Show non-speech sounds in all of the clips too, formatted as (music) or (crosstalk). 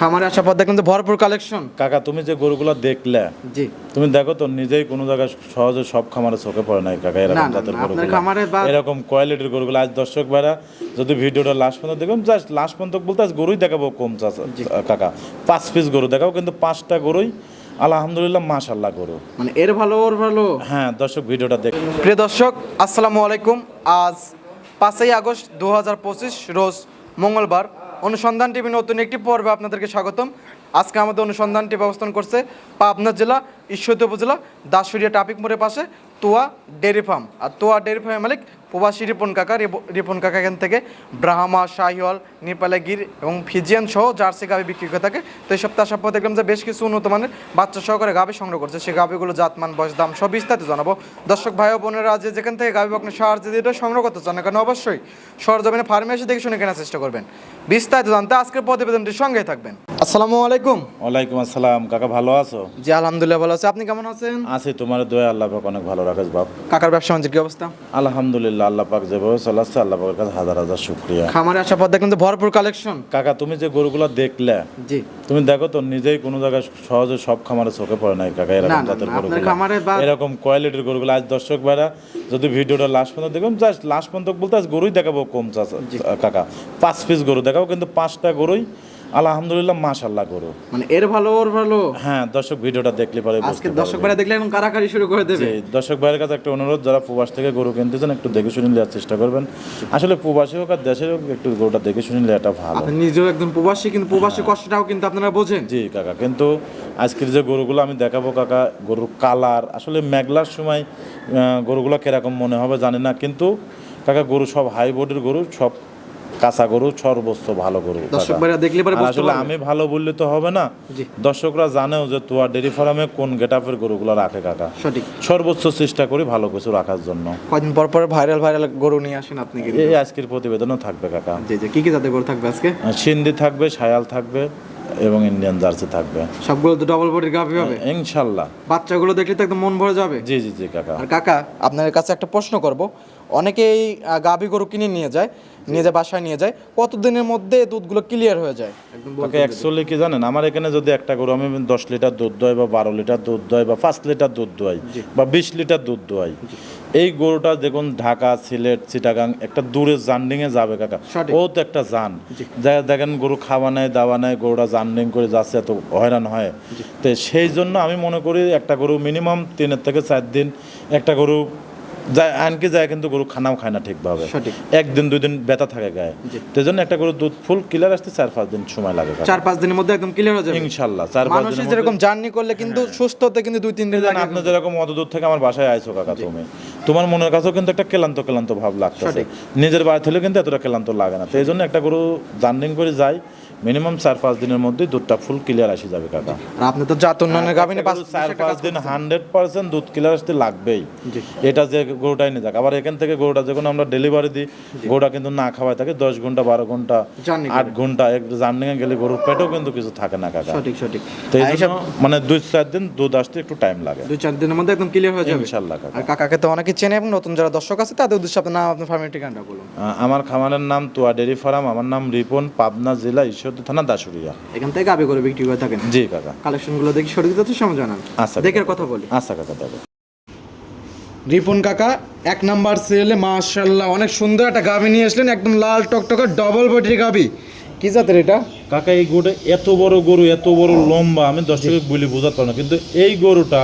খামারে আসার পর দেখলাম যে ভরপুর কালেকশন কাকা তুমি যে গরুগুলো দেখলে জি। তুমি দেখো তো নিজেই কোনো জায়গায় সহজে সব খামারে চোখে পড়ে নাই কাকা এরকম জাতের গরুগুলো। এরকম কোয়ালিটির গরুগুলো আজ দর্শক ভাইরা যদি ভিডিওটা লাস্ট পর্যন্ত দেখবেন জাস্ট লাস্ট পর্যন্ত বলতে আজ গরুই দেখাবো কম চাচা কাকা। পাঁচ পিস গরু দেখাবো কিন্তু পাঁচটা গরুই আলহামদুলিল্লাহ মাশাল্লাহ গরু। মানে এর ভালো ওর ভালো? হ্যাঁ দর্শক ভিডিওটা দেখ। প্রিয় দর্শক আসসালামু আলাইকুম। আজ পাঁচই আগস্ট দু হাজার পঁচিশ রোজ মঙ্গলবার। অনুসন্ধান টিভি নতুন একটি পর্বে আপনাদেরকে স্বাগতম। আজকে আমাদের অনুসন্ধান টিভি অবস্থান করছে পাবনা জেলা, ঈশ্বরদী উপজেলা দাসুরিয়া ট্রাফিক মোড়ের পাশে তোয়া ডেরি ফার্ম। আর তোয়া ডেরি ফার্মের মালিক প্রবাসী রিপন কাকা রিপন কাকা এখান থেকে ব্রাহ্মা শাহিওয়াল নেপালে গির এবং ফিজিয়ান সহ জার্সি গাভি বিক্রি করে থাকে। তো এই সপ্তাহ সপ্তাহ দেখলাম যে বেশ কিছু উন্নত মানের বাচ্চা সহকারে গাভি সংগ্রহ করছে। সেই গাভিগুলো জাতমান বয়স দাম সব বিস্তারিত জানাব। দর্শক ভাই বোনেরা আজ যেখান থেকে গাভি আপনি সাহায্য দিয়ে সংগ্রহ করতে চান কেন অবশ্যই সরজমিনে ফার্মে এসে দেখে শুনে কেনার চেষ্টা করবেন। বিস্তারিত জানতে আজকের প্রতিবেদনটির সঙ্গে থাকবেন। আসসালামু আলাইকুম। ওয়ালাইকুম আসসালাম। কাকা ভালো আছো? জি আলহামদুলিল্লাহ ভালো আছি। আপনি কেমন আছেন? আছি তোমার দয়া আল্লাহ পাক অনেক ভালো রাখেস বাপ। কাকার ব্যবসা বাণিজ্যের কি অবস্থা? আলহামদুলিল্লাহ আল্লাহ পাক যেভাবে চালাচ্ছে আল্লাহ পাকের কাছে হাজার হাজার শুক্রিয়া। খামারে ভরপুর কালেকশন কাকা তুমি যে গরুগুলো দেখলে জি। তুমি দেখো তো নিজেই কোনো জায়গায় সহজে সব খামারে চোখে পড়ে নাই কাকা এরকম জাতের গরুগুলো। এরকম কোয়ালিটির গরুগুলো আজ দর্শক ভাইরা যদি ভিডিওটা লাস্ট পর্যন্ত দেখবেন জাস্ট লাস্ট পর্যন্ত বলতে আজ গরুই দেখাবো কম চাচা কাকা পাঁচ পিস গরু দেখাবো কিন্তু পাঁচটা গরুই আলহামদুলিল্লাহ মাশাল্লাহ গরু। মানে এর ভালো ওর ভালো? হ্যাঁ দর্শক ভিডিওটা দেখলে পরে আজকে দর্শক ভাইরা দেখলে এখন কারাকারি শুরু করে দেবে। দর্শক ভাইয়ের কাছে একটা অনুরোধ যারা প্রবাস থেকে গরু কিনতেছেন একটু দেখে শুনে নেওয়ার চেষ্টা করবেন। আসলে প্রবাসী হোক আর দেশের হোক একটু গরুটা দেখে শুনে নিলে এটা ভালো। আপনি নিজেও একদম প্রবাসী কিন্তু প্রবাসী কষ্টটাও কিন্তু আপনারা বোঝেন। জি কাকা কিন্তু আজকের যে গরুগুলো আমি দেখাবো কাকা গরুর কালার আসলে মেঘলার সময় গরুগুলো কীরকম মনে হবে জানি না কিন্তু কাকা গরু সব হাই বোর্ডের গরু সব কাঁচা গরু সর্বোচ্চ ভালো গরু দর্শক ভাইরা দেখলে পরে আসলে আমি ভালো বললে তো হবে না। দর্শকরা জানেও যে তোয়া ডেরি ফার্মে কোন গেটাপের গরুগুলো রাখে কাকা। সঠিক। সর্বোচ্চ চেষ্টা করি ভালো কিছু রাখার জন্য। কদিন পর পর ভাইরাল ভাইরাল গরু নিয়ে আসেন আপনি এই আজকের প্রতিবেদনও থাকবে কাকা। জি জি। কি কি জাতের গরু থাকবে আজকে? সিন্ধি থাকবে সায়াল থাকবে এবং ইন্ডিয়ান জার্সি থাকবে। সবগুলো তো ডবল বডির গাভি হবে? ইনশাল্লাহ। বাচ্চাগুলো দেখলে তো একদম মন ভরে যাবে। জি জি জি কাকা। আর কাকা আপনার কাছে একটা প্রশ্ন করব। অনেকেই গাভী গরু কিনে নিয়ে যায় নিয়ে যায় বাসায় নিয়ে যায়। কতদিনের মধ্যে দুধগুলো ক্লিয়ার হয়ে যায়? একদম বলতে তাকে অ্যাকচুয়ালি কি জানেন আমার এখানে যদি একটা গরু আমি দশ লিটার দুধ দোয়াই বা বারো লিটার দুধ দোয়াই বা পাঁচ লিটার দুধ দোয়াই বা বিশ লিটার দুধ দোয়াই এই গরুটা দেখুন ঢাকা সিলেট চিটাগাং একটা দূরে জান্ডিংয়ে যাবে কাকা। ও তো একটা জান যা দেখেন গরু খাওয়া নেয় দাওয়া নেয় গরুটা জান্ডিং করে যাচ্ছে এত হয়রান হয়। তো সেই জন্য আমি মনে করি একটা গরু মিনিমাম তিনের থেকে চার দিন একটা গরু যায় আনকে যায় কিন্তু গরু খানাও খায় না ঠিকভাবে। একদিন দুই দিন ব্যথা থাকে গায়ে। তো জন্য একটা গরু দুধ ফুল ক্লিয়ার আসতে চার পাঁচ দিন সময় লাগে চার পাঁচ দিনের মধ্যে একদম ক্লিয়ার হয়ে যাবে। ইনশাল্লাহ চার পাঁচ দিনের যেরকম জার্নি করলে কিন্তু সুস্থ হতে কিন্তু দুই তিন দিন লাগে। আপনি যেরকম অত দূর থেকে আমার বাসায় আইছো কাকা তুমি তোমার মনের কাছেও কিন্তু একটা ক্লান্ত ক্লান্ত ভাব লাগতেছে। নিজের বাড়ি থেকে কিন্তু এতটা ক্লান্ত লাগে না। তো এই জন্য একটা গরু জার্নিং করে যায়। মিনিমাম চার পাঁচ দিনের মধ্যে দুধটা ফুল ক্লিয়ার আসে যাবে কাকা। আর আপনি তো জাত উন্নয়নের গাভী নিয়ে পাঁচ চার পাঁচ দিন হান্ড্রেড পার্সেন্ট দুধ ক্লিয়ার আসতে লাগবেই। এটা যে গরুটাই নিয়ে যাক। আবার এখান থেকে গরুটা যখন আমরা ডেলিভারি দিই গরুটা কিন্তু না খাওয়াই থাকে দশ ঘণ্টা বারো ঘণ্টা আট ঘণ্টা এক জার্নিংয়ে গেলে গরুর পেটেও কিন্তু কিছু থাকে না কাকা। সঠিক সঠিক। তো এই জন্য মানে দুই চার দিন দুধ আসতে একটু টাইম লাগে। দুই চার দিনের মধ্যে একদম ক্লিয়ার হয়ে যাবে। ইনশাল্লাহ কাকা। আর কাকাকে তো অনেকে চেনে এবং নতুন যারা দর্শক আছে তাদের উদ্দেশ্যে আপনার নাম আপনার ফার্মের ঠিকানাটা বলুন। আমার খামারের নাম তোয়া ডেরি ফার্ম আমার নাম রিপন পাবনা জেলা ঈশ্বরদী থানা দাসুরিয়া এখান থেকে গাভী করে বিক্রি করে থাকেন? জি কাকা। কালেকশনগুলো দেখি সঠিক তথ্য সময় জানান। আচ্ছা দেখে কথা বলি। আচ্ছা কাকা দেবো রিপন কাকা এক নাম্বার সিরিয়ালে মাশাল্লাহ অনেক সুন্দর একটা গাভি নিয়ে আসলেন একদম লাল টকটকে ডবল বডির গাভি। কি জাতের এটা? কাকা এই গরুটা এত বড় গরু এত বড় লম্বা আমি দর্শকে বলি বোঝাতে পারব না কিন্তু এই গরুটা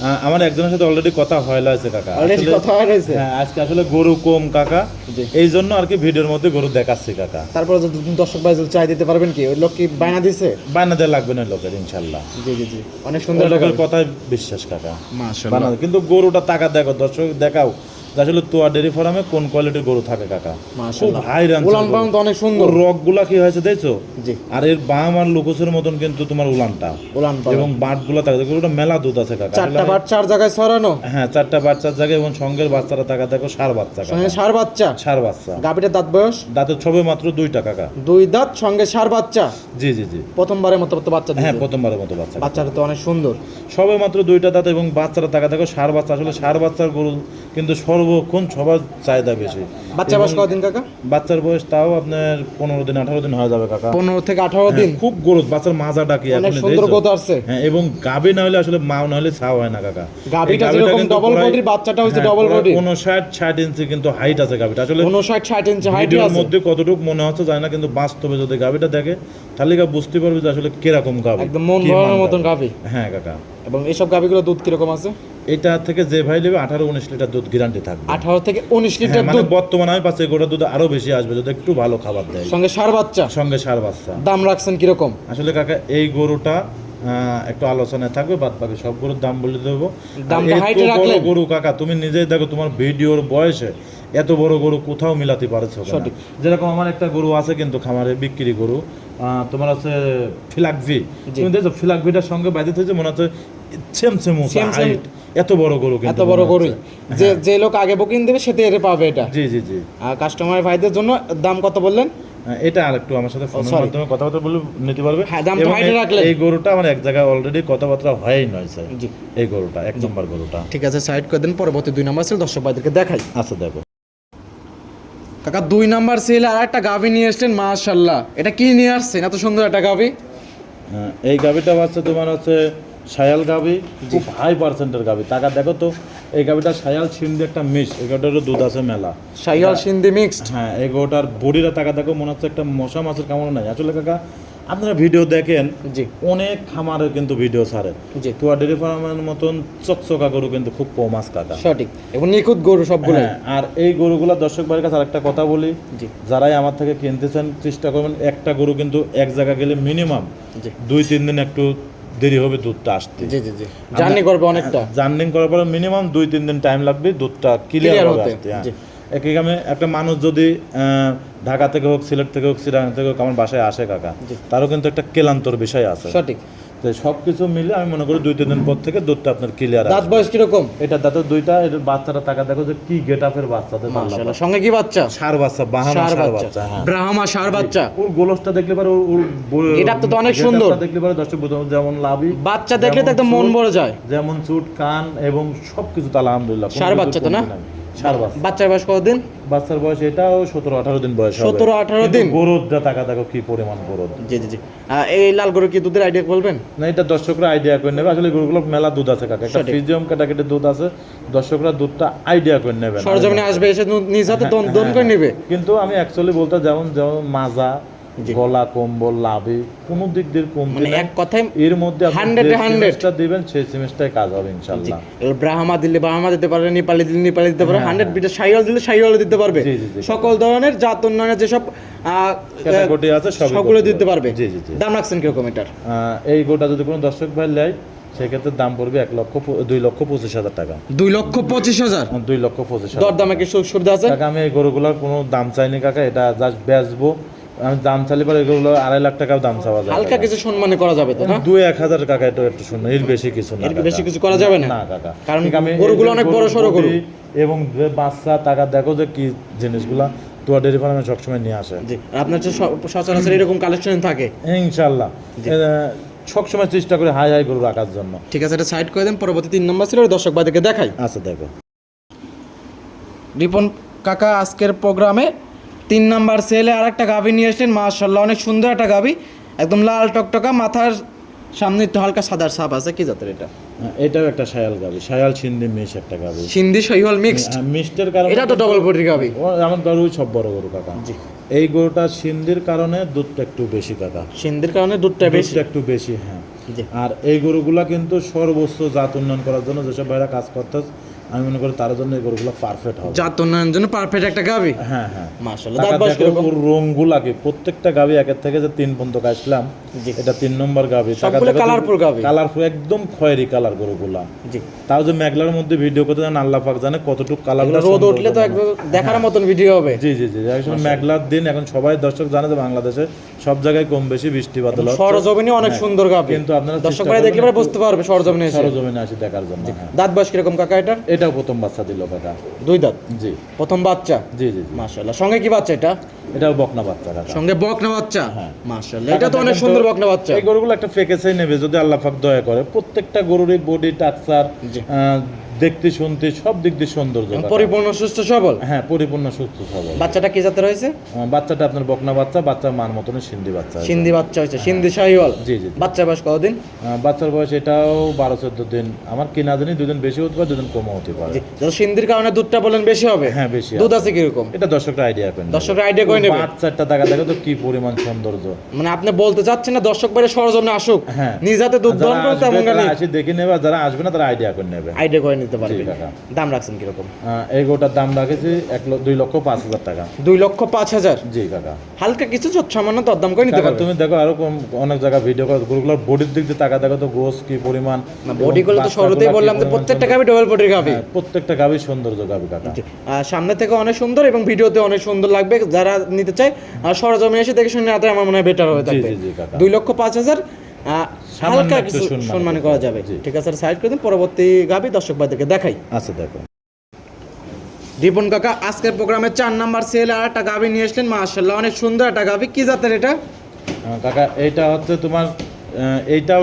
আমার একজনের সাথে অলরেডি কথা হয়ে লাগছে কাকা। অলরেডি আসলে- কথা রয়েছে হ্যাঁ আজকে আসলে গরু কম কাকা। এই জন্য আর কি ভিডিওর মধ্যে গরু দেখাচ্ছি কাকা। তারপরে যদি দর্শক ভাই যদি চাই দিতে পারবেন কি? ওই লোক কি বায়না দিছে? বায়না দেওয়া লাগবে না লোকের ইনশাল্লাহ। জি জি জি। অনেক সুন্দর লোকের কথায় বিশ্বাস কাকা। মাশাআল্লাহ। কিন্তু গরুটা টাকা দেখো দর্শক দেখাও। আসলে তোয়া ডেরি ফার্মে কোন কোয়ালিটির গরু থাকে কাকা? খুব হাই রান অনেক সুন্দর। রকগুলা কি হয়েছে দেখছ? আর এর বাম আর লুকোসের মতন কিন্তু তোমার উলানটা। উলান এবং বাট থাকে গরুটা মেলা দুধ আছে কাকা। চারটা বাট চার জায়গায় ছড়ানো? হ্যাঁ চারটা বাচ্চার জায়গায় এবং সঙ্গের বাচ্চারা টাকা দেখো সার বাচ্চা সার বাচ্চা? সার বাচ্চা। গাভিটার দাঁত বয়স? দাঁতের ছবে মাত্র দুইটা কাকা। দুই দাঁত সঙ্গে সার বাচ্চা? জি জি জি। প্রথমবারের মতো বাচ্চা হ্যাঁ প্রথমবারের মতো বাচ্চা। বাচ্চাটা তো অনেক সুন্দর। সবে মাত্র দুইটা দাঁত এবং বাচ্চারা টাকা দেখো সার বাচ্চা। আসলে সার বাচ্চার গরু কিন্তু সর্বক্ষণ সবার চাহিদা বেশি। বাচ্চা বয়স কদিন কাকা? বাচ্চার বয়স তাও আপনার পনেরো দিন আঠারো দিন হয়ে যাবে কাকা। পনেরো থেকে আঠারো দিন? হ্যাঁ, খুব গ্রোথ বাচ্চার মাজা ডাকি অনেক সুন্দর গোত আসছে। হ্যাঁ এবং গাবি না হলে আসলে মাও না হলে ছাও হয় না কাকা। গাভীটা যেরকম body, বাচ্চাটা হচ্ছে double body। উনষাট ষাট ইঞ্চি কিন্তু হাইট আছে গাবিটা আসলে উনষাট ষাট ইঞ্চি হাইট আছে। মধ্যে কতটুকু মনে হচ্ছে যায় না কিন্তু বাস্তবে যদি গাবিটা দেখে তাহলে গা বুঝতে পারবে যে আসলে কীরকম গাবি একদম মন ভরানোর মতন গাভী। গাভী হ্যাঁ কাকা। এবং এইসব গাভীগুলো দুধ কীরকম আছে? এটা থেকে যে ভাই নেবে আঠারো উনিশ লিটার দুধ গ্যারান্টি থাকবে। আঠারো থেকে উনিশ হ্যাঁ, লিটার মানে দুধ। বর্তমানে আমি পাচ্ছি গোটা দুধ আরও বেশি আসবে যদি একটু ভালো খাবার দেয়। সঙ্গে সার বাচ্চা? সঙ্গে সার বাচ্চা। দাম রাখছেন কীরকম? আসলে কাকা এই গরুটা আহ, একটু আলোচনায় থাকবে বাদ বাকি সব গরুর দাম বলে দেবো? গরু কাকা তুমি নিজেই দেখো তোমার ভিডিওর বয়সে এত বড় গরু কোথাও মিলাতে পারছ সঠিক। যেরকম আমার একটা গরু আছে কিন্তু খামারে বিক্রি গরু তোমার আছে ফিলাকভি তুমি দেখছ ফিলাকভিটার সঙ্গে বাইরে থেকে মনে হচ্ছে সেম সেম। হাইট এত বড় গরু এত বড় গরু যে যে লোক আগে বুকিং দেবে সে তো এর পাবে এটা। জি জি জি। আর কাস্টমার ভাইদের জন্য দাম কত বললেন? হ্যাঁ, এটা আর একটু আমার সাথে ফোনের মাধ্যমে কথাবার্তা বলে নিতে পারবে। হ্যাঁ, এই- গরুটা আমার এক জায়গায় অলরেডি কথাবার্তা হয়ই নয় স্যার এই গরুটা এক নম্বর গরুটা। ঠিক আছে সাইড করে দেন পরবর্তী দুই নাম্বার দর্শক ভাইদেরকে দেখাই। আচ্ছা দেখো। কাকা দুই নাম্বার সেল আর একটা গাভী নিয়ে এসছেন মাশাল্লাহ এটা কি নিয়ে আসছেন? এত সুন্দর একটা গাভী। হ্যাঁ, এই গাভিটা হচ্ছে তোমার হচ্ছে শায়াল গাবি খুব হাই পার্সেন্টের গাবি টাকা দেখো তো এই গাভিটা শায়াল সিন্ধি একটা মিক্স এই গাভিটারও দুধ আছে মেলা। শায়াল সিন্ধি মিক্সড হ্যাঁ এই গোটার বডিটা টাকা দেখো মনে হচ্ছে একটা মশা মাছের কামড় নাই। আসলে কাকা আপনারা ভিডিও দেখেন জি। অনেক খামারের কিন্তু ভিডিও ছাড়ে জি। তুয়া ডেরি ফার্মের মতন চকচকা গরু কিন্তু খুব কম আস কাকা। সঠিক। এবং নিখুঁত গরু সবগুলো হ্যাঁ, আর এই গরুগুলো দর্শক বাড়ির কাছে আরেকটা কথা বলি। জি। যারাই আমার থেকে কিনতেছেন চেষ্টা করবেন একটা গরু কিন্তু এক জায়গা গেলে মিনিমাম দুই তিন দিন একটু দেরি হবে দুধটা আসতে। জি জি জি। জার্নি করবে অনেকটা। জার্নিং করার পরে মিনিমাম দুই তিন দিন টাইম লাগবে দুধটা ক্লিয়ার হবে হতে, আসতে হ্যাঁ। একই গ্রামে একটা মানুষ যদি ঢাকা থেকে হোক সিলেট থেকে হোক সিরাং থেকে হোক আমার বাসায় আসে কাকা তারও কিন্তু একটা কেলান্তর বিষয় আছে। সঠিক। তো সব কিছু মিলে আমি মনে করি দুই তিন দিন পর থেকে দুধটা আপনার ক্লিয়ার দাঁত বয়স কীরকম? এটা দাঁতের দুইটা এটার বাচ্চাটা টাকা দেখো যে কি গেট আপের বাচ্চাদের মাশাআল্লাহ। সঙ্গে কি বাচ্চা? সার বাচ্চা বাহামা সার সার বাচ্চা। বাচ্চা হ্যাঁ। ব্রাহ্মা সার বাচ্চা। ওর গোলসটা দেখলে পারে ওর- up তো অনেক সুন্দর। দেখলে পারে দর্শক বুঝতে যেমন লাভি বাচ্চা দেখলে তো একদম মন ভরে যায়। যেমন চুট কান এবং সবকিছু তো আলহামদুলিল্লাহ। কিছু বাচ্চা তো না? বাচ্চার বয়স কতদিন? বাচ্চার বয়স এটাও সতেরো আঠারো দিন বয়স হবে। 17 18 কিন্তু দিন? টাকা দেখো কি পরিমাণ জি জি জি। এই লাল গরু কি দুধের আইডিয়া বলবেন? না এটা দর্শকরা আইডিয়া করে নেবে। আসলে গরুগুলো মেলা দুধ আছে কাকা। একটা কাটাকেটে দুধ আছে। দর্শকরা দুধটা আইডিয়া করে নেবে। সরজমিনে আসবে এসে নিজ হাতে দন দন করে নেবে? কিন্তু আমি অ্যাকচুয়ালি বলতে যেমন যেমন মাজা গলা কম্বল লাভি কোনো দিক দিয়ে মানে এক কথায় এর মধ্যে আপনি 100 যে এ 100 সেমিস্টার দিবেন সেই সেমিস্টারে কাজ হবে ইনশাআল্লাহ। ব্রাহ্মা দিলে ব্রাহ্মা দিতে পারবে নেপালি দিলে নেপালি দিতে পারবে হান্ড্রেড বিটা সাইওয়াল দিলে সাইওয়াল দিতে পারবে। সকল ধরনের জাত উন্নয়নের যেসব ক্যাটাগরি আছে সবগুলো দিতে পারবে। জি জি দাম রাখছেন কীরকম এটার? এই গোটা যদি কোনো দর্শক ভাই নেয় সেক্ষেত্রে দাম পড়বে এক লক্ষ দুই লক্ষ পঁচিশ হাজার টাকা। দুই লক্ষ পঁচিশ হাজার? দুই লক্ষ পঁচিশ হাজার। দর দামে কি সুবিধা আছে? আমি এই গরুগুলোর কোনো দাম চাইনি কাকা এটা জাস্ট বেচবো। দাম পরে এগুলো আড়াই লাখ দাম চাওয়া যায় হালকা কিছু সম্মানে করা যাবে তো না? দুই এক হাজার টাকা এটা একটু শুনুন এর বেশি কিছু না এর বেশি কিছু করা যাবে না? না কাকা। কারণ আমি গরুগুলো অনেক বড় সড়ো গরু। এবং বাচ্চা টাকা দেখো যে কি জিনিসগুলা তোয়া ডেরি ফার্মে সবসময় নিয়ে আসে। জি আপনার সচরাচর এরকম কালেকশন থাকে? ইনশাল্লাহ সবসময় চেষ্টা করে হাই হাই গরু রাখার জন্য। ঠিক আছে এটা সাইড করে দেন পরবর্তী তিন নম্বর ছিল দর্শক দেখাই। আচ্ছা দেখো। রিপন কাকা আজকের প্রোগ্রামে তিন নাম্বার সেলে আর একটা গাভি নিয়ে এসেছেন মাশাল্লাহ অনেক সুন্দর একটা গাভি। একদম লাল টকটকা মাথার সামনে একটু হালকা সাদার ছাপ আছে কি জাতের এটা? হ্যাঁ, এটাও একটা সায়াল গাবি সায়াল সিন্ধি একটা গাবি সিন্ধি মিক্সড মিষ্টের কারণে এটা তো ডবল বডির ও, আমার গরু সব বড় গরু কাকা। জি। এই গরুটা সিন্ধির কারণে দুধটা একটু বেশি কাকা। সিন্ধির কারণে দুধটা বেশি? একটু বেশি হ্যাঁ। আর এই গরুগুলা কিন্তু সর্বোচ্চ জাত উন্নয়ন করার জন্য যেসব ভাইরা কাজ করতে আমি মনে করি তার জন্য এই গরুগুলো পারফেক্ট হবে। জাত উন্নয়নের জন্য পারফেক্ট একটা গাভি হ্যাঁ হ্যাঁ। মাশাআল্লাহ দাঁত বাস ওর প্রত্যেকটা গাবি একের থেকে যে তিন পর্যন্ত জি। এটা তিন নম্বর সবগুলো colourful গাভী। কালারফুল একদম খয়েরি কালার গরুগুলা। জি। তাও যে মেঘলার মধ্যে ভিডিও করতে জানেন আল্লাহ পাক জানে কতটুকু কালার রোদ উঠলে তো একদম দেখার মতন ভিডিও হবে। জি জি জি এখন মেঘলার দিন এখন সবাই দর্শক জানে যে বাংলাদেশে সব জায়গায় কম বেশি বৃষ্টি বাদল। সরজমিনে অনেক সুন্দর গাভি। কিন্তু আপনারা দর্শক ভাই দেখলে পরে বুঝতে পারবে সরজমিনে সরজমিনে আসি দেখার জন্য হ্যাঁ। দাঁত বয়স কীরকম কাকা এটা এটাও প্রথম বাচ্চা দিল কাকা। দুই দাঁত? জি। প্রথম বাচ্চা? জি জি মাশাল্লাহ সঙ্গে কি বাচ্চা এটা? এটাও বকনা বাচ্চা কাকা। সঙ্গে বকনা বাচ্চা? হ্যাঁ। মাশাল্লাহ এটা তো অনেক সুন্দর বকনা বাচ্চা এই গরুগুলো একটা ফেকেসেই নেবে যদি আল্লাহ পাক দয়া করে প্রত্যেকটা গরুরই বডি টাকচার জি। দেখতে শুনতে সব দিক দিয়ে সৌন্দর্য পরিপূর্ণ সুস্থ সবল? হ্যাঁ পরিপূর্ণ সুস্থ সবল। বাচ্চাটা কি জাতের হয়েছে? বাচ্চাটা আপনার বকনা বাচ্চা বাচ্চা মান মতনই সিন্ধি বাচ্চা সিন্ধি বাচ্চা হয়েছে সিন্ধি শাহিওয়াল। জি জি জি। বাচ্চা বয়স কতদিন? বাচ্চার বয়স এটাও বারো চোদ্দ দিন। আমার কিনা দিনই দুদিন বেশি হতে পারে দুদিন কমও হতে পারে। সিন্ধির কারণে দুধটা বলেন বেশি হবে। হ্যাঁ বেশি দুধ আছে কীরকম? এটা দর্শকরা আইডিয়া করেন দর্শকরা আইডিয়া করে নেবে। বাচ্চাটা দেখা দেখো তো কি পরিমাণ সৌন্দর্য। মানে আপনি বলতে চাচ্ছেন না দর্শক বাইরে সরজনে আসুক। হ্যাঁ। নিজ হাতে দুধ যারা করতে এমন আসি দেখে নেবে যারা আসবে না তারা আইডিয়া করে নেবে। আইডিয়া করে নিতে পারবে জি, দাম রাখছেন কীরকম? এই গোটার দাম রাখেছি এক দুই লক্ষ পাঁচ হাজার টাকা। দুই লক্ষ পাঁচ হাজার? জি কাকা। হালকা কিছু সামান্য দরদাম করে নিতে পারবে তুমি দেখো আরও অনেক জায়গায় ভিডিও করো গরুগুলোর বডির দিক দিয়ে টাকা দেখো তো গোস কি পরিমাণ বডি গুলো তো শুরুতেই বললাম যে প্রত্যেকটা গাবি ডবল বডির গাবি। হ্যাঁ, প্রত্যেকটা গাবি সৌন্দর্য গাবি কাকা। সামনে থেকে অনেক সুন্দর এবং ভিডিওতে অনেক সুন্দর লাগবে যারা নিতে চায় আর সরজমে এসে দেখে শুনে আমার মনে হয় বেটার হয়ে জি, জি, কাকা। দুই লক্ষ পাঁচ হাজার হালকা কিছু সম্মান করা যাবে। ঠিক আছে সাইড করে দিন পরবর্তী গাবি দর্শক ভাইদেরকে দেখাই। আচ্ছা দেখো। রিপন কাকা আজকের প্রোগ্রামে চার নাম্বার সেল আর একটা গাবি নিয়ে আসলেন মাশাল্লাহ অনেক সুন্দর একটা গাবি। কি জাতের এটা? কাকা এইটা হচ্ছে তোমার এইটাও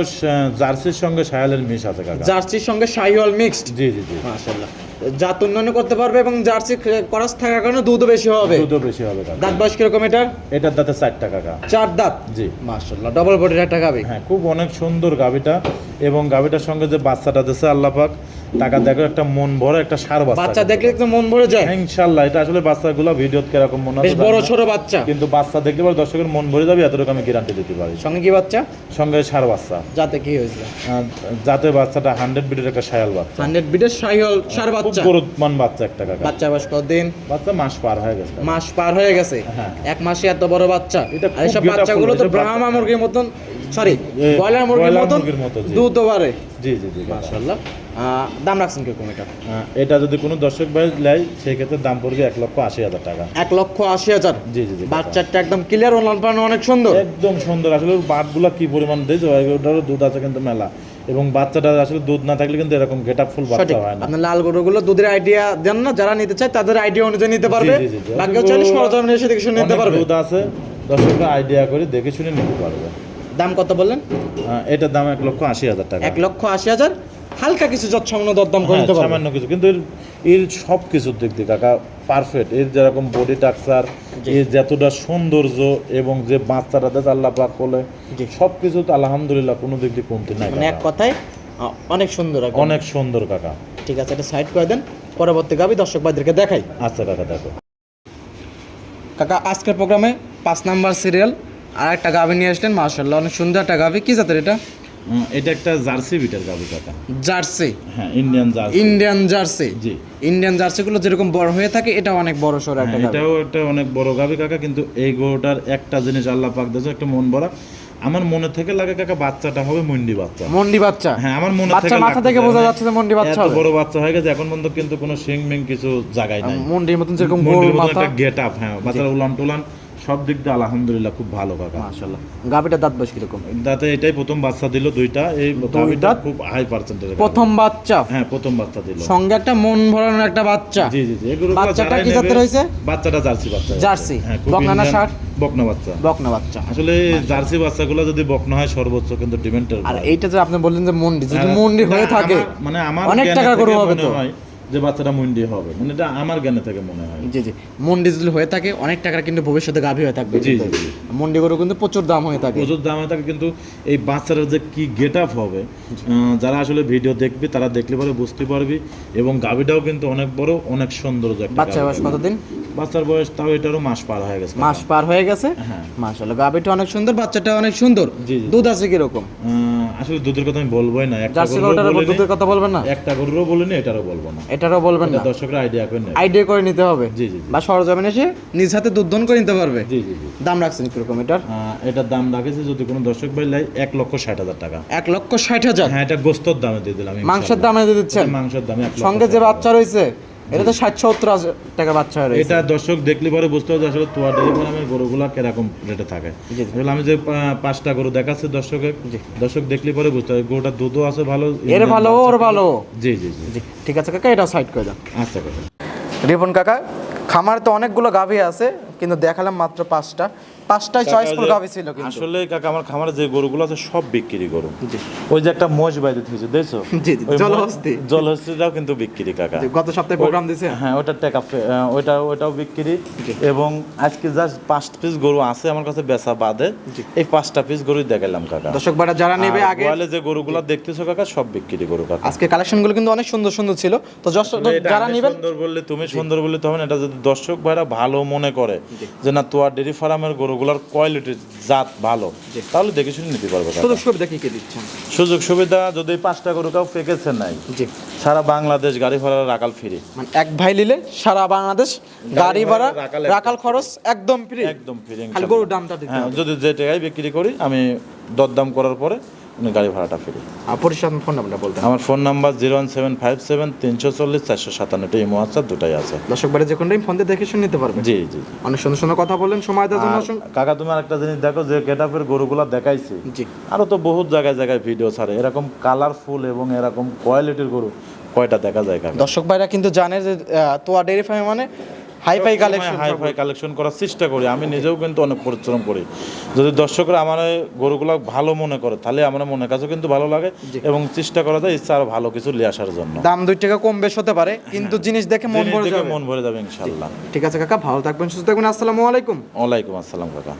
জার্সির সঙ্গে সায়ালের মিশ আছে কাকা। জার্সির সঙ্গে শাহিওয়াল মিক্সড জি জি জি। মাশাল্লাহ জাত উন্নয়ন করতে পারবে এবং জার্সি করাস থাকার কারণে দুধ বেশি হবে। দুধও বেশি হবে দাঁত বয়স কীরকম এটা? এটার দাঁতে টাকা গা। চার দাঁত? জি। মাশাল্লাহ ডবল বডির একটা গাবি হ্যাঁ খুব অনেক সুন্দর গাবিটা এবং গাবিটার সঙ্গে যে বাচ্চাটা দিছে আল্লাপাক টাকা দেখো একটা মন ভরে একটা সার বাচ্চা বাচ্চা দেখলে তো মন ভরে যায়। হ্যাঁ, ইনশাল্লাহ এটা আসলে বাচ্চাগুলো ভিডিওতে কীরকম মনে বেশ বড় ছোট বাচ্চা। কিন্তু বাচ্চা দেখলে পরে দর্শকের মন ভরে যাবে এতটুকু আমি গ্যারান্টি দিতে পারি। সঙ্গে কি বাচ্চা? সঙ্গে সার বাচ্চা। যাতে কি হয়েছে যাতে বাচ্চাটা হান্ড্রেড বিটের একটা সায়াল বাচ্চা। হান্ড্রেড বিটের শাহিওয়াল সার বাচ্চা। গরুৎমান বাচ্চা একটা কাকা। বাচ্চা বয়স কতদিন? বাচ্চা মাস পার হয়ে গেছে। মাস পার হয়ে গেছে। হ্যাঁ। এক মাসে এত বড় বাচ্চা। এটা আর এসব বাচ্চাগুলো তো ব্রাহ্মা মুরগির মতন সরি ব্রয়লার মুরগির মতন। দুধ বাড়ে। জি জি জি। মাশাআল্লাহ। দাম রাখছেন কীরকম এটা? এটা যদি কোনো দর্শক ভাই নেয় সেই ক্ষেত্রে দাম পড়বে এক লক্ষ আশি হাজার টাকা। এক লক্ষ আশি হাজার? জি জি জি বাচ্চাটা একদম ক্লিয়ার ওলান অনেক সুন্দর। একদম সুন্দর। আসলে বাটগুলো কি পরিমাণ দিয়েছে ওটারও দুধ আছে কিন্তু মেলা। এবং বাচ্চাটা আসলে দুধ না থাকলে কিন্তু এরকম গেট আপ ফুল বাচ্চা হয় না। আপনার লাল গরুগুলো দুধের আইডিয়া দেন না যারা নিতে চায় তাদের আইডিয়া অনুযায়ী নিতে পারবে। জি, জি, জি। বাকি চাইলে সরজমিনে এসে দেখে শুনে নিতে পারবে। দুধ আছে দর্শকরা আইডিয়া করে দেখে শুনে নিতে পারবে। দাম কত বললেন? এটার দাম এক লক্ষ আশি হাজার টাকা। এক লক্ষ আশি হাজার। হালকা কিছু যৎসামান্য দরদাম করে হ্যাঁ, নিতে পারবে সামান্য কিছু। কিন্তু এর এর সব কিছুর দিক দিয়ে কাকা পারফেক্ট এর যেরকম বডি টাকচার এর যতটা সৌন্দর্য এবং যে বাচ্চাটাতে আল্লাহ পাক বলে। সব কিছু তো আলহামদুলিল্লাহ কোনো দিক দিয়ে কমতি নাই মানে এক। কথায় অনেক সুন্দর। অনেক সুন্দর কাকা। ঠিক আছে এটা সাইড করে দেন। পরবর্তী গাবি দর্শক ভাইদেরকে দেখাই। আচ্ছা কাকা দেখো। কাকা আজকের প্রোগ্রামে পাঁচ নাম্বার সিরিয়াল আর একটা গাবি নিয়ে আসলেন মার্শাল্লাহ অনেক সুন্দর একটা গাবি কি জাতের এটা? এটা একটা জার্সি বিটের গাবি কাকা। জার্সি? হ্যাঁ ইন্ডিয়ান জার্সি। Indian jersey? জি। ইন্ডিয়ান জার্সিগুলো যেরকম বড় হয়ে থাকে এটা অনেক বড় সড়ো একটা হ্যাঁ, এটাও একটা অনেক বড় গাবি কাকা কিন্তু এই গরুটার একটা জিনিস আল্লাহ পাক দিয়েছে একটা মন ভরা। আমার মনে থেকে লাগে কাকা বাচ্চাটা হবে মুন্ডি বাচ্চা। মন্ডি বাচ্চা? হ্যাঁ আমার মনে থেকে মাথা থেকে বোঝা যাচ্ছে যে মন্ডি বাচ্চা হবে। বড় বাচ্চা হয়ে গেছে এখন পর্যন্ত কিন্তু কোনো শিং মিং কিছু জায়গায় নাই। মন্ডির মতন যেরকম গোল মাথা। একটা গেট আপ হ্যাঁ বাচ্চার উলান টুলান। সব দিক দিয়ে আলহামদুলিল্লাহ খুব ভালো কাকা। মাশাআল্লাহ। গাবিটা দাঁত বয়স কীরকম? দাঁতে এটাই প্রথম বাচ্চা দিল দুইটা। এই গাবিটা খুব হাই পার্সেন্টেজ প্রথম বাচ্চা? হ্যাঁ প্রথম বাচ্চা দিল। সঙ্গে একটা মন ভরানোর একটা বাচ্চা। জি জি জি এগুলো বাচ্চাটা কি জাতের হয়েছে? বাচ্চাটা জার্সি বাচ্চা। জার্সি। হ্যাঁ বকনা না Indian- বকনা বাচ্চা। বকনা বাচ্চা। আসলে জার্সি বাচ্চাগুলো যদি বকনা হয় সর্বোচ্চ কিন্তু ডিমেন্টের আর এইটা যে আপনি বললেন যে মন্ডি যদি হ্যাঁ, মন্ডি হয়ে থাকে মানে আমার অনেক টাকা থেকে গরু হবে তো। যে বাচ্চাটা মুন্ডি হবে। মানে এটা আমার জ্ঞানে থেকে মনে হয়। জি জি। মন্ডি যদি হয়ে থাকে অনেক টাকার কিন্তু ভবিষ্যতে গাভী হয়ে থাকবে। জি, জি। মন্ডি গরু কিন্তু প্রচুর দাম হয়ে থাকে। প্রচুর দাম হয়ে থাকে কিন্তু এই বাচ্চাটার যে কি গেট আপ হবে যারা আসলে ভিডিও দেখবি তারা দেখলে পরে বুঝতে পারবি। এবং গাভিটাও কিন্তু অনেক বড় অনেক সুন্দর একটা বাচ্চা গাভী। বয়স কতদিন? বাচ্চার বয়স তাও এটারও মাস পার হয়ে গেছে। মাস পার হয়ে গেছে? হ্যাঁ। মাশাআল্লাহ গাভীটা অনেক সুন্দর বাচ্চাটা অনেক সুন্দর। জি। দুধ আছে কীরকম? আসলে দুধের কথা আমি বলবোই না একটা জার্সি গরুটার দুধের কথা বলবেন না? একটা গরুরও বলিনি এটারও বলব না। এটারও বলবেন না। দর্শকরা আইডিয়া করে নেয় আইডিয়া করে নিতে হবে। জি জি। বা সরজমিনে এসে নিজ হাতে দুধ দন করে নিতে পারবে। জি জি জি। দাম রাখছেন কীরকম এটার? এটার দাম রাখেছে যদি কোনো দর্শক ভাই লাই এক লক্ষ ষাট হাজার টাকা। এক লক্ষ ষাট হাজার? হ্যাঁ এটা গোস্তর দামে দিয়ে দিলাম মাংসের দামে দিয়ে দিচ্ছেন? মাংসের দামে সঙ্গে যে বাচ্চা রয়েছে এটা তো ষাট সত্তর টাকা বাচ্চা রয়েছে। এটা দর্শক দেখলে পরে বুঝতে হবে আসলে তোয়া ডেলি ফার্মের গরুগুলা কীরকম রেটে থাকে। আসলে আমি যে পাঁচটা গরু দেখাচ্ছি দর্শকের দর্শক দেখলে পরে বুঝতে হবে গরুটার দুধও আছে ভালো এর ভালো ওর ভালো। জি জি জি। জি ঠিক আছে কাকা এটা সাইড করে দাও। আচ্ছা কথা রিপন কাকা খামারে তো অনেকগুলো গাভী আছে কিন্তু দেখালাম মাত্র পাঁচটা। পাঁচটাই চয়েসফুল গাভি ছিল কিন্তু। আসলে কাকা আমার খামারে যে গরুগুলো আছে সব বিক্রি গরু। ওই যে একটা মোষ বাইরে থেকে দেখছ? (laughs) জি, জলহস্তি। জলহস্তিটাও কিন্তু বিক্রি কাকা। গত সপ্তাহে প্রোগ্রাম দিছে? হ্যাঁ ওটা টেকা ওইটা ওইটাও বিক্রি। এবং আজকে জাস্ট পাঁচ পিস গরু আছে আমার কাছে বেচা বাদে। এই পাঁচটা পিস গরুই দেখালাম কাকা। দর্শক ভাইরা যারা নেবে আগে গোয়ালে যে গরুগুলো দেখতেছো কাকা সব বিক্রি গরু কাকা। আজকে কালেকশনগুলো কিন্তু অনেক সুন্দর সুন্দর ছিল। তো যারা নেবেন সুন্দর বললে তুমি সুন্দর বললে তখন এটা যদি দর্শক ভাইরা ভালো মনে করে যে না তোয়ার ডেরি ফার্মের গরুগুলোর কোয়ালিটির জাত ভালো। তাহলে দেখে শুনে নিতে পারবে। সুযোগ সুবিধা কি কি দিচ্ছেন? সুযোগ সুবিধা যদি পাঁচটা গরু কাউ পেকেছে নাই সারা বাংলাদেশ গাড়ি ভাড়া রাখাল ফ্রি। মানে এক ভাই নিলে সারা বাংলাদেশ গাড়ি ভাড়া রাখাল খরচ একদম ফ্রি একদম ফ্রি গরুর দামটা হ্যাঁ যদি যে টাকায় বিক্রি করি আমি দরদাম করার পরে গাড়ি ভাড়াটা ফ্রি। পরিষদ ফোন নাম্বারটা বলতেন আমার phone number zero one seven five seven তিনশো চল্লিশ চারশো সাতান্নটা এই হোয়াটসঅ্যাপ দুটাই আছে। দর্শক বাড়ি যে কোনো টাইম ফোন দিয়ে দেখে শুনে নিতে পারবেন জি জি অনেক সুন্দর সুন্দর কথা বললেন সময় দেওয়ার জন্য কাকা তুমি আরেকটা জিনিস দেখো যে গেটআপের গরুগুলা দেখাইছি। জি। আরও তো বহুত জায়গায় জায়গায় ভিডিও ছাড়ে। এরকম কালারফুল এবং এরকম কোয়ালিটির গরু কয়টা দেখা যায় কাকা? দর্শক ভাইরা কিন্তু জানে যে তোয়া ডেয়ারি ফার্ম মানে hifi collection hifi collection করার চেষ্টা করি। আমি নিজেও কিন্তু অনেক পরিশ্রম করি। যদি দর্শকরা আমার গরুগুলো ভালো মনে করে তাহলে আমার মনে কাছেও কিন্তু ভালো লাগে এবং চেষ্টা করা যায় ইচ্ছা আরও ভালো কিছু নিয়ে আসার জন্য। দাম দুই টাকা কম বেশ হতে পারে কিন্তু জিনিস দেখে মন ভরে যাবে। মন ভরে যাবে ইনশাল্লাহ ঠিক আছে কাকা ভালো থাকবেন সুস্থ থাকবেন আসসালামু আলাইকুম। ওয়ালাইকুম আসসালাম কাকা।